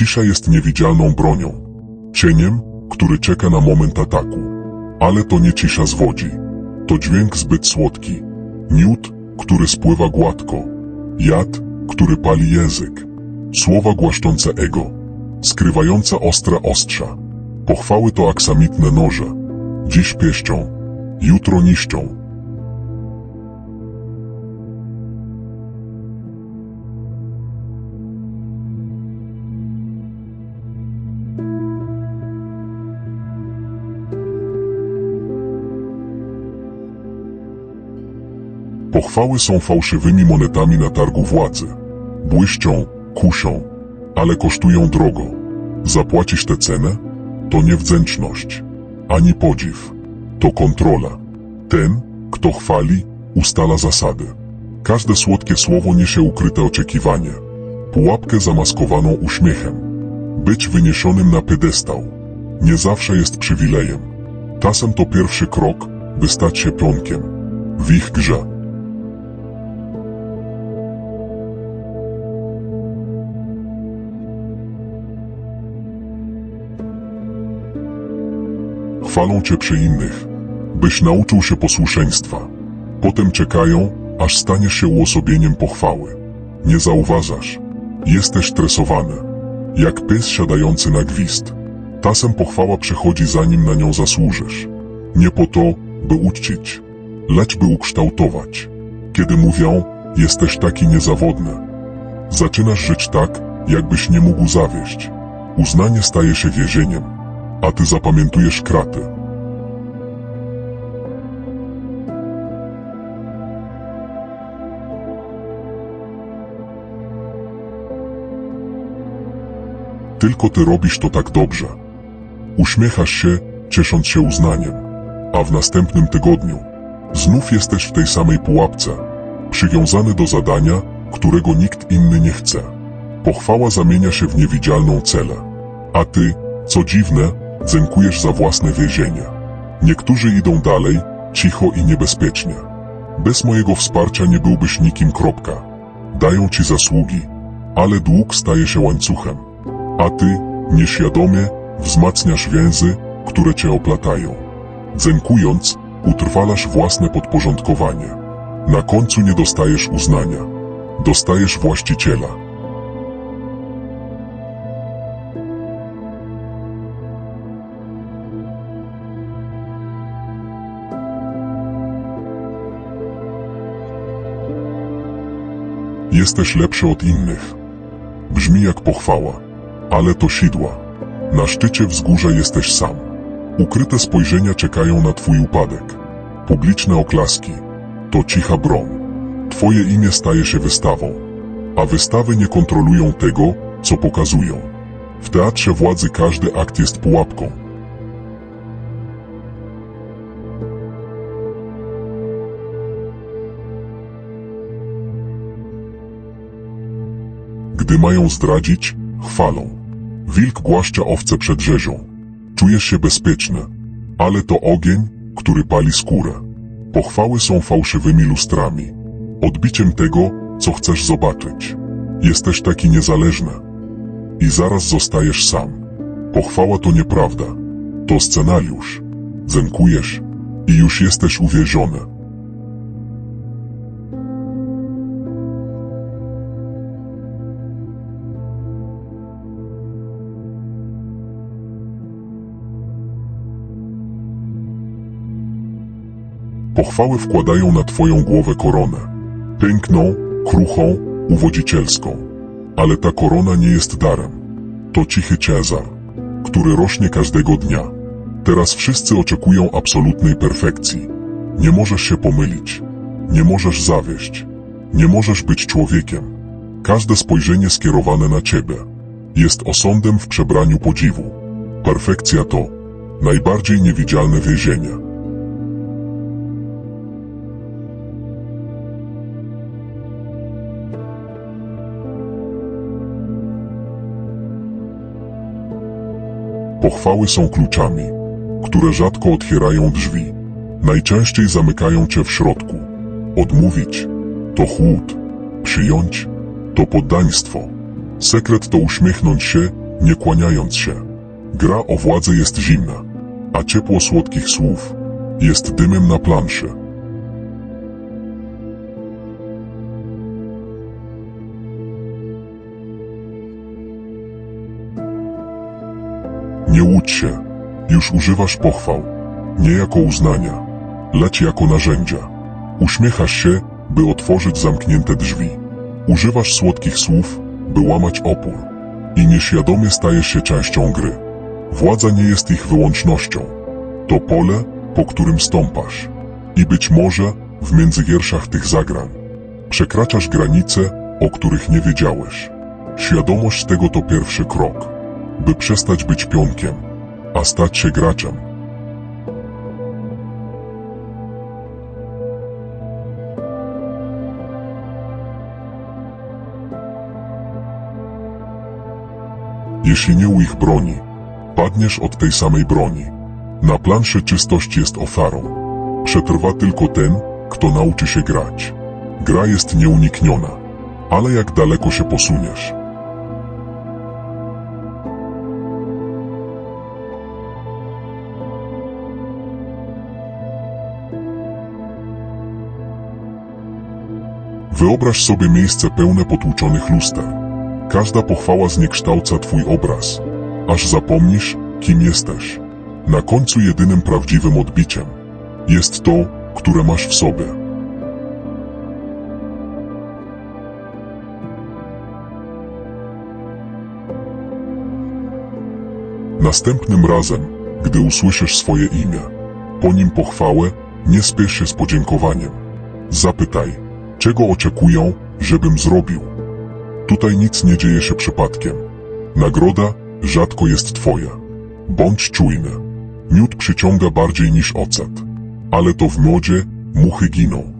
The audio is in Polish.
Cisza jest niewidzialną bronią. Cieniem, który czeka na moment ataku. Ale to nie cisza zwodzi. To dźwięk zbyt słodki. Miód, który spływa gładko. Jad, który pali język. Słowa głaszczące ego. Skrywające ostre ostrza. Pochwały to aksamitne noże. Dziś pieszczą, jutro niszczą. Pochwały są fałszywymi monetami na targu władzy. Błyszczą, kuszą, ale kosztują drogo. Zapłacisz tę cenę? To nie wdzięczność, ani podziw. To kontrola. Ten, kto chwali, ustala zasady. Każde słodkie słowo niesie ukryte oczekiwanie. Pułapkę zamaskowaną uśmiechem. Być wyniesionym na piedestał. Nie zawsze jest przywilejem. Czasem to pierwszy krok, by stać się pionkiem. W ich grze. Chwalą cię przy innych, byś nauczył się posłuszeństwa. Potem czekają, aż staniesz się uosobieniem pochwały. Nie zauważasz. Jesteś stresowany. Jak pies siadający na gwizd. Czasem pochwała przychodzi zanim na nią zasłużysz. Nie po to, by uczcić, lecz by ukształtować. Kiedy mówią, jesteś taki niezawodny. Zaczynasz żyć tak, jakbyś nie mógł zawieść. Uznanie staje się więzieniem, a ty zapamiętujesz kraty. Tylko ty robisz to tak dobrze. Uśmiechasz się, ciesząc się uznaniem, a w następnym tygodniu znów jesteś w tej samej pułapce, przywiązany do zadania, którego nikt inny nie chce. Pochwała zamienia się w niewidzialną celę, a ty, co dziwne, dzękujesz za własne więzienie. Niektórzy idą dalej, cicho i niebezpiecznie. Bez mojego wsparcia nie byłbyś nikim. Kropka. Dają ci zasługi, ale dług staje się łańcuchem. A ty, nieświadomie, wzmacniasz więzy, które cię oplatają. Dzękując, utrwalasz własne podporządkowanie. Na końcu nie dostajesz uznania. Dostajesz właściciela. Jesteś lepszy od innych. Brzmi jak pochwała, ale to sidła. Na szczycie wzgórza jesteś sam. Ukryte spojrzenia czekają na twój upadek. Publiczne oklaski to cicha broń. Twoje imię staje się wystawą, a wystawy nie kontrolują tego, co pokazują. W teatrze władzy każdy akt jest pułapką. Gdy mają zdradzić, chwalą. Wilk głaszcza owce przed rzezią. Czujesz się bezpieczny, ale to ogień, który pali skórę. Pochwały są fałszywymi lustrami. Odbiciem tego, co chcesz zobaczyć. Jesteś taki niezależny. I zaraz zostajesz sam. Pochwała to nieprawda. To scenariusz. Zękujesz i już jesteś uwieziony. Pochwały wkładają na twoją głowę koronę. Piękną, kruchą, uwodzicielską. Ale ta korona nie jest darem. To cichy Cezar, który rośnie każdego dnia. Teraz wszyscy oczekują absolutnej perfekcji. Nie możesz się pomylić. Nie możesz zawieść. Nie możesz być człowiekiem. Każde spojrzenie skierowane na ciebie jest osądem w przebraniu podziwu. Perfekcja to najbardziej niewidzialne więzienie. Pochwały są kluczami, które rzadko otwierają drzwi. Najczęściej zamykają cię w środku. Odmówić to chłód, przyjąć to poddaństwo. Sekret to uśmiechnąć się, nie kłaniając się. Gra o władzę jest zimna, a ciepło słodkich słów jest dymem na planszy. Nie łudź się, już używasz pochwał, nie jako uznania, lecz jako narzędzia. Uśmiechasz się, by otworzyć zamknięte drzwi. Używasz słodkich słów, by łamać opór. I nieświadomie stajesz się częścią gry. Władza nie jest ich wyłącznością. To pole, po którym stąpasz. I być może w międzywierszach tych zagrań przekraczasz granice, o których nie wiedziałeś. Świadomość tego to pierwszy krok, by przestać być pionkiem, a stać się graczem. Jeśli nie u ich broni, padniesz od tej samej broni. Na planszy czystość jest ofiarą. Przetrwa tylko ten, kto nauczy się grać. Gra jest nieunikniona, ale jak daleko się posuniesz? Wyobraź sobie miejsce pełne potłuczonych luster. Każda pochwała zniekształca twój obraz, aż zapomnisz, kim jesteś. Na końcu jedynym prawdziwym odbiciem jest to, które masz w sobie. Następnym razem, gdy usłyszysz swoje imię, po nim pochwałę, nie spiesz się z podziękowaniem. Zapytaj, czego oczekują, żebym zrobił. Tutaj nic nie dzieje się przypadkiem. Nagroda rzadko jest twoja. Bądź czujny. Miód przyciąga bardziej niż ocet. Ale to w miodzie muchy giną.